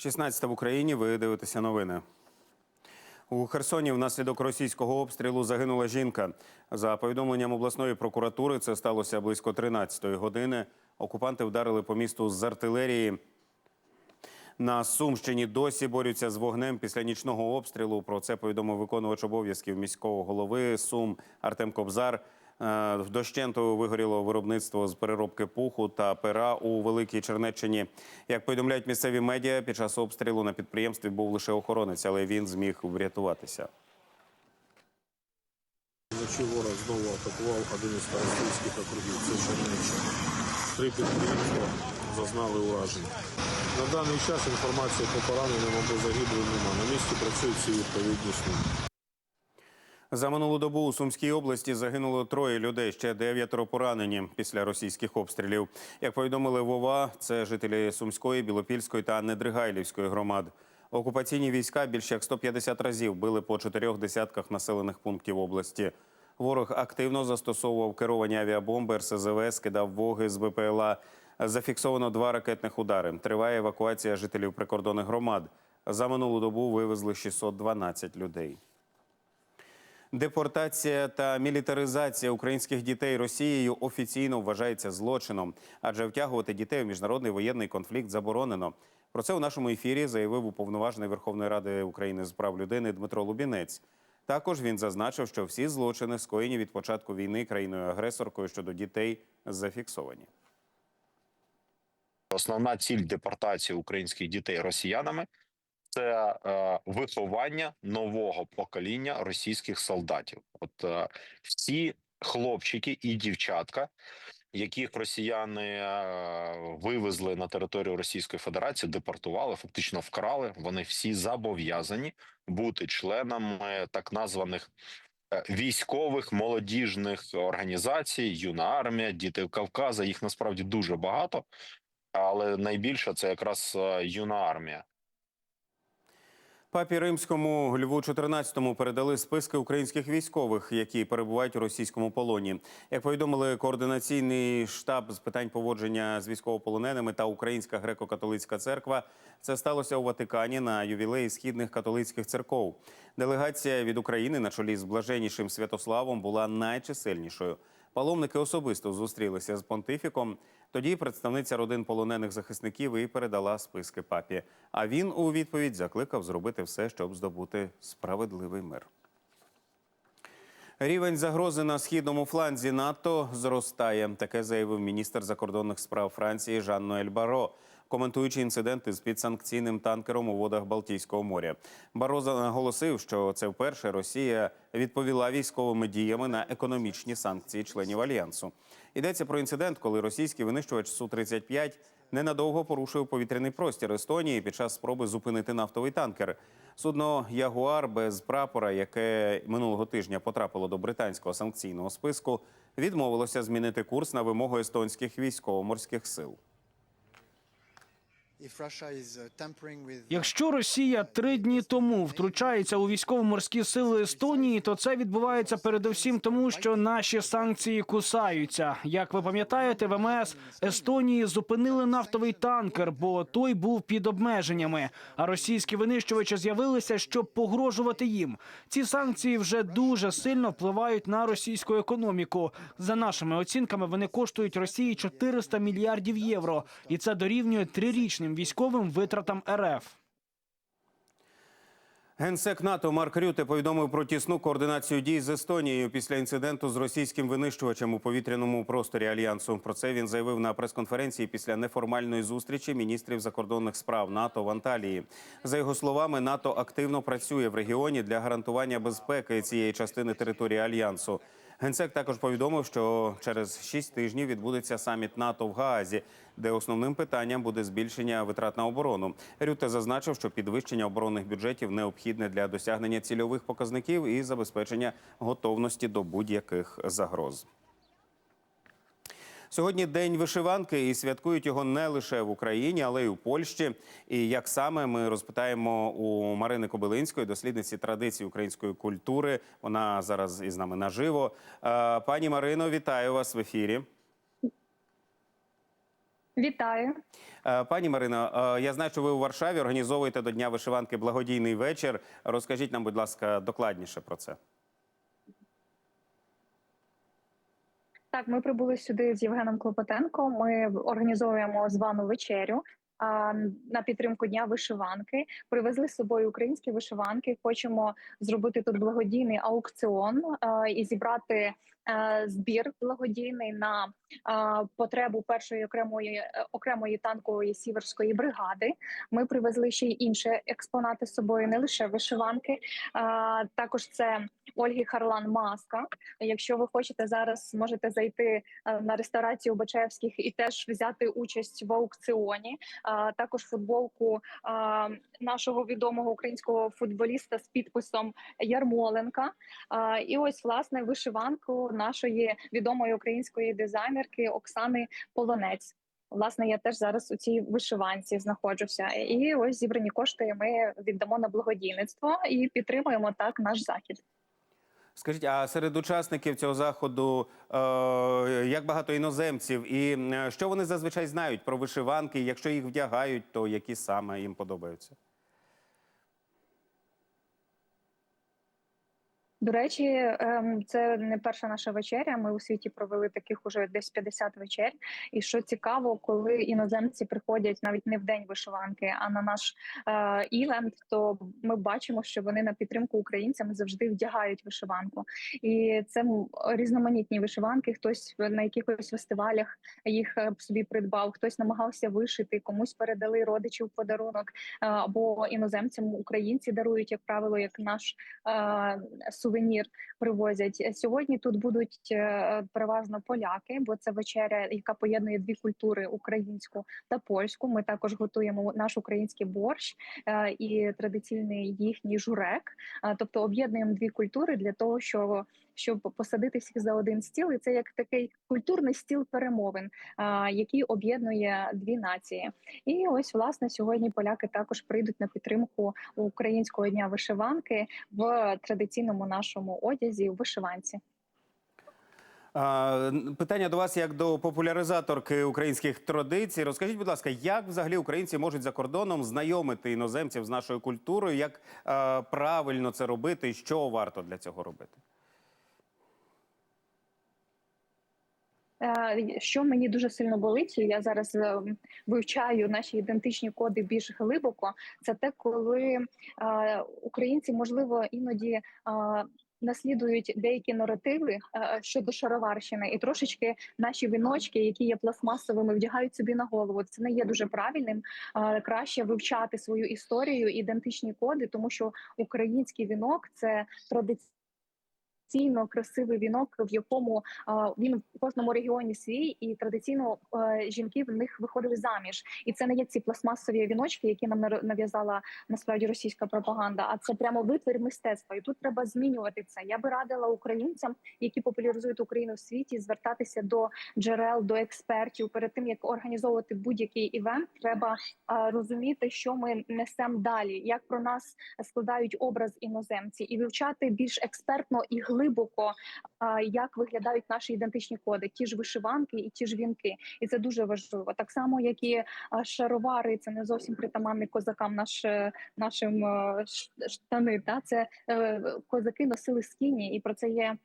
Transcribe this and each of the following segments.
16 в Україні. Ви дивитеся новини. У Херсоні внаслідок російського обстрілу загинула жінка. За повідомленням обласної прокуратури, це сталося близько 13-ї години. Окупанти вдарили по місту з артилерії. На Сумщині досі борються з вогнем після нічного обстрілу. Про це повідомив виконувач обов'язків міського голови Сум Артем Кобзар. Е, Вдощенту вигоріло виробництво з переробки пуху та пера у Великій Чернеччині. Як повідомляють місцеві медіа, під час обстрілу на підприємстві був лише охоронець, але він зміг врятуватися. Вночі ворог знову атакував один із російських округів. Це Чернеччина. Три підприємства зазнали уражень. На даний час інформації по пораненим або загиблим нема. На місці працюють всі відповідні служби. За минулу добу у Сумській області загинуло троє людей, ще дев'ятеро поранені після російських обстрілів. Як повідомили Вова, це жителі Сумської, Білопільської та Недригайлівської громад. Окупаційні війська більше як 150 разів били по чотирьох десятках населених пунктів області. Ворог активно застосовував керовані авіабомби, РСЗВ, скидав воги з БПЛА. Зафіксовано два ракетних удари. Триває евакуація жителів прикордонних громад. За минулу добу вивезли 612 людей. Депортація та мілітаризація українських дітей Росією офіційно вважається злочином, адже втягувати дітей у міжнародний воєнний конфлікт заборонено. Про це у нашому ефірі заявив уповноважений Верховної Ради України з прав людини Дмитро Лубінець. Також він зазначив, що всі злочини, скоєні від початку війни країною-агресоркою щодо дітей, зафіксовані. Основна ціль депортації українських дітей росіянами це е, виховання нового покоління російських солдатів. От е, всі хлопчики і дівчатка, яких росіяни е, вивезли на територію Російської Федерації, депортували, фактично вкрали. Вони всі зобов'язані бути членами так названих е, військових молодіжних організацій, юна армія, діти Кавказа. Їх насправді дуже багато але найбільше це якраз е, юна армія. Папі Римському Льву XIV передали списки українських військових, які перебувають у російському полоні. Як повідомили координаційний штаб з питань поводження з військовополоненими та Українська греко-католицька церква, це сталося у Ватикані на ювілеї східних католицьких церков. Делегація від України на чолі з блаженнішим Святославом була найчисельнішою. Паломники особисто зустрілися з понтифіком. Тоді представниця родин полонених захисників і передала списки папі. А він у відповідь закликав зробити все, щоб здобути справедливий мир. Рівень загрози на східному фланзі НАТО зростає. Таке заявив міністр закордонних справ Франції Жан-Ноель Баро, коментуючи інциденти з підсанкційним танкером у водах Балтійського моря. Бароза наголосив, що це вперше Росія відповіла військовими діями на економічні санкції членів альянсу. Йдеться про інцидент, коли російський винищувач су 35 ненадовго порушив повітряний простір Естонії під час спроби зупинити нафтовий танкер. Судно Ягуар без прапора, яке минулого тижня потрапило до британського санкційного списку, відмовилося змінити курс на вимогу естонських військово-морських сил. Якщо Росія три дні тому втручається у військово-морські сили Естонії, то це відбувається передусім тому, що наші санкції кусаються. Як ви пам'ятаєте, ВМС Естонії зупинили нафтовий танкер, бо той був під обмеженнями. А російські винищувачі з'явилися, щоб погрожувати їм. Ці санкції вже дуже сильно впливають на російську економіку. За нашими оцінками, вони коштують Росії 400 мільярдів євро, і це дорівнює трирічним військовим витратам РФ. Генсек НАТО Марк Рюте повідомив про тісну координацію дій з Естонією після інциденту з російським винищувачем у повітряному просторі альянсу. Про це він заявив на прес-конференції після неформальної зустрічі міністрів закордонних справ НАТО в Анталії. За його словами, НАТО активно працює в регіоні для гарантування безпеки цієї частини території альянсу. Генсек також повідомив, що через шість тижнів відбудеться саміт НАТО в Гаазі, де основним питанням буде збільшення витрат на оборону. Рюте зазначив, що підвищення оборонних бюджетів необхідне для досягнення цільових показників і забезпечення готовності до будь-яких загроз. Сьогодні день вишиванки і святкують його не лише в Україні, але й у Польщі. І як саме ми розпитаємо у Марини Кобилинської, дослідниці традицій української культури. Вона зараз із нами наживо. Е, Пані Марино, вітаю вас в ефірі. Вітаю. Е, Пані Марино, е, я знаю, що ви у Варшаві організовуєте до Дня вишиванки благодійний вечір. Розкажіть нам, будь ласка, докладніше про це. Так, ми прибули сюди з Євгеном Клопотенко. Ми організовуємо звану вечерю. а, На підтримку дня вишиванки привезли з собою українські вишиванки. Хочемо зробити тут благодійний аукціон а, і зібрати збір благодійний на потребу першої окремої е, окремої танкової сіверської бригади. Ми привезли ще й інші експонати з собою, не лише вишиванки. Також це Ольги Харлан маска. Якщо ви хочете зараз, можете зайти е, на ресторацію Бачаєвських і теж взяти участь в аукціоні. Також футболку нашого відомого українського футболіста з підписом Ярмоленка. І ось власне вишиванку нашої відомої української дизайнерки Оксани Полонець. Власне, я теж зараз у цій вишиванці знаходжуся, і ось зібрані кошти ми віддамо на благодійництво і підтримуємо так наш захід. Скажіть, а серед учасників цього заходу е, як багато іноземців, і е, що вони зазвичай знають про вишиванки? Якщо їх вдягають, то які саме їм подобаються? До речі, ем, це не перша наша вечеря. Ми у світі провели таких уже десь 50 вечер. І що цікаво, коли іноземці приходять навіть не в день вишиванки, а на наш е, івент, то ми бачимо, що вони на підтримку українцям завжди вдягають вишиванку. І це різноманітні вишиванки. Хтось на якихось фестивалях їх е, собі придбав, хтось намагався вишити, комусь передали родичів подарунок е, або іноземцям українці дарують, як правило, як наш е, сувенір привозять. Сьогодні тут будуть е, переважно поляки, бо це вечеря, яка поєднує дві культури українську та польську. Ми також готуємо наш український борщ е, і традиційний їхній журек. Е, Тобто об'єднуємо дві культури для того, щоб щоб посадити всіх за один стіл, і це як такий культурний стіл перемовин, який об'єднує дві нації. І ось власне сьогодні поляки також прийдуть на підтримку українського дня вишиванки в традиційному нашому одязі в вишиванці. Питання до вас як до популяризаторки українських традицій. Розкажіть, будь ласка, як взагалі українці можуть за кордоном знайомити іноземців з нашою культурою? Як правильно це робити, і що варто для цього робити? Що мені дуже сильно болить, і я зараз е, вивчаю наші ідентичні коди більш глибоко. Це те, коли е, українці можливо іноді. е, Наслідують деякі наративи е, щодо шароварщини, і трошечки наші віночки, які є пластмасовими, вдягають собі на голову. Це не є дуже правильним. Е, Краще вивчати свою історію, ідентичні коди, тому що український вінок це традиційний традиційно красивий вінок, в якому він в кожному регіоні свій, і традиційно жінки в них виходили заміж. І це не є ці пластмасові віночки, які нам нав'язала насправді російська пропаганда. А це прямо витвір мистецтва. І тут треба змінювати це. Я би радила українцям, які популяризують Україну в світі, звертатися до джерел, до експертів. Перед тим як організовувати будь-який івент, треба розуміти, що ми несемо далі, як про нас складають образ іноземці, і вивчати більш експертно і глибоко, а, як виглядають наші ідентичні коди, ті ж вишиванки і ті ж вінки. І це дуже важливо. Так само, як і шаровари, це не зовсім притаманний козакам наш, е, нашим е, штани. Та це е, козаки носили скіні, і про це є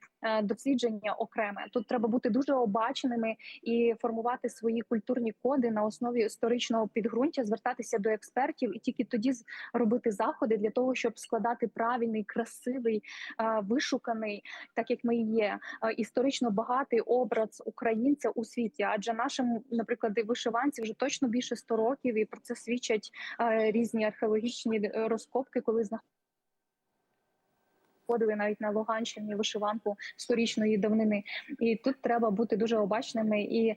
дослідження окреме. Тут треба бути дуже обаченими і формувати свої культурні коди на основі історичного підґрунтя, звертатися до експертів, і тільки тоді робити заходи для того, щоб складати правильний, красивий, вишуканий, так як ми є, е, історично багатий образ українця у світі. Адже нашим, наприклад, вишиванці вже точно більше 100 років, і про це свідчать е, різні археологічні е, розкопки, коли знаходять Ходили навіть на Луганщині вишиванку сторічної давнини, і тут треба бути дуже обачними. І е,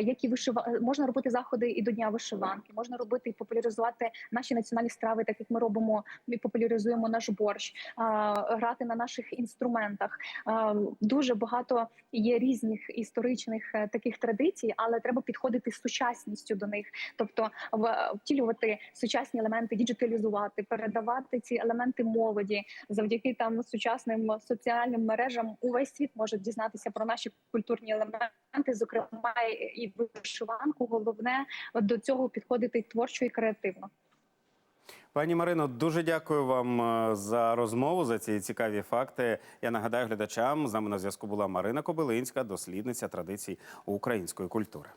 які вишива можна робити заходи і до дня вишиванки, можна робити і популяризувати наші національні страви, так як ми робимо. Ми популяризуємо наш борщ, е, грати на наших інструментах. Е, дуже багато є різних історичних е, таких традицій, але треба підходити з сучасністю до них, тобто в- втілювати сучасні елементи, діджиталізувати, передавати ці елементи молоді завдяки там сучасним соціальним мережам увесь світ може дізнатися про наші культурні елементи, зокрема і вишиванку. Головне до цього підходити творчо і креативно. Пані Марино, дуже дякую вам е, за розмову за ці цікаві факти. Я нагадаю глядачам. З нами на зв'язку була Марина Кобилинська, дослідниця традицій української культури.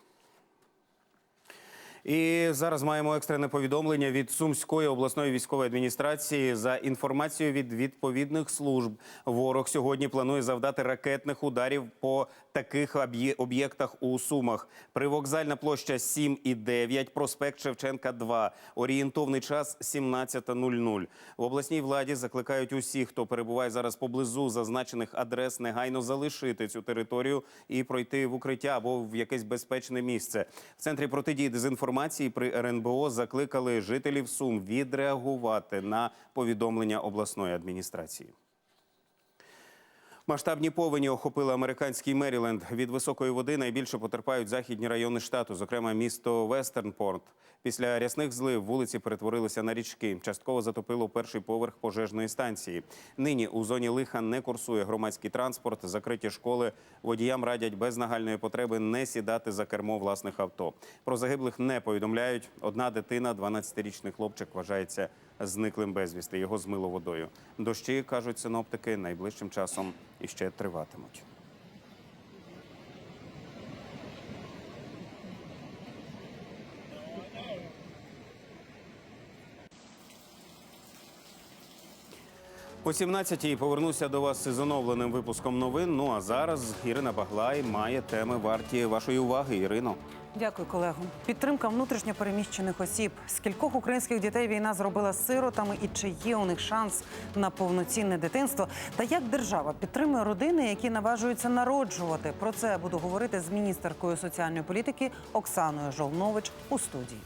І зараз маємо екстрене повідомлення від Сумської обласної військової адміністрації. За інформацією від відповідних служб, ворог сьогодні планує завдати ракетних ударів по таких об'єктах у Сумах. Привокзальна площа 7 і 9, проспект Шевченка 2. Орієнтовний час 17.00. В обласній владі закликають усіх, хто перебуває зараз поблизу зазначених адрес, негайно залишити цю територію і пройти в укриття або в якесь безпечне місце. В центрі протидії дезінформації при РНБО закликали жителів Сум відреагувати на повідомлення обласної адміністрації. Масштабні повені охопили американський Меріленд. Від високої води найбільше потерпають західні райони штату, зокрема місто Вестернпорт. Після рясних злив вулиці перетворилися на річки. Частково затопило перший поверх пожежної станції. Нині у зоні лиха не курсує громадський транспорт, закриті школи. Водіям радять без нагальної потреби не сідати за кермо власних авто. Про загиблих не повідомляють. Одна дитина, 12-річний хлопчик, вважається зниклим безвісти. Його змило водою. Дощі кажуть синоптики найближчим часом іще триватимуть. О 17-й повернуся до вас з оновленим випуском новин. Ну а зараз Ірина Баглай має теми варті вашої уваги. Ірино. Дякую, колего. Підтримка внутрішньопереміщених осіб. Скількох українських дітей війна зробила сиротами, і чи є у них шанс на повноцінне дитинство? Та як держава підтримує родини, які наважуються народжувати? Про це буду говорити з міністеркою соціальної політики Оксаною Жолнович у студії.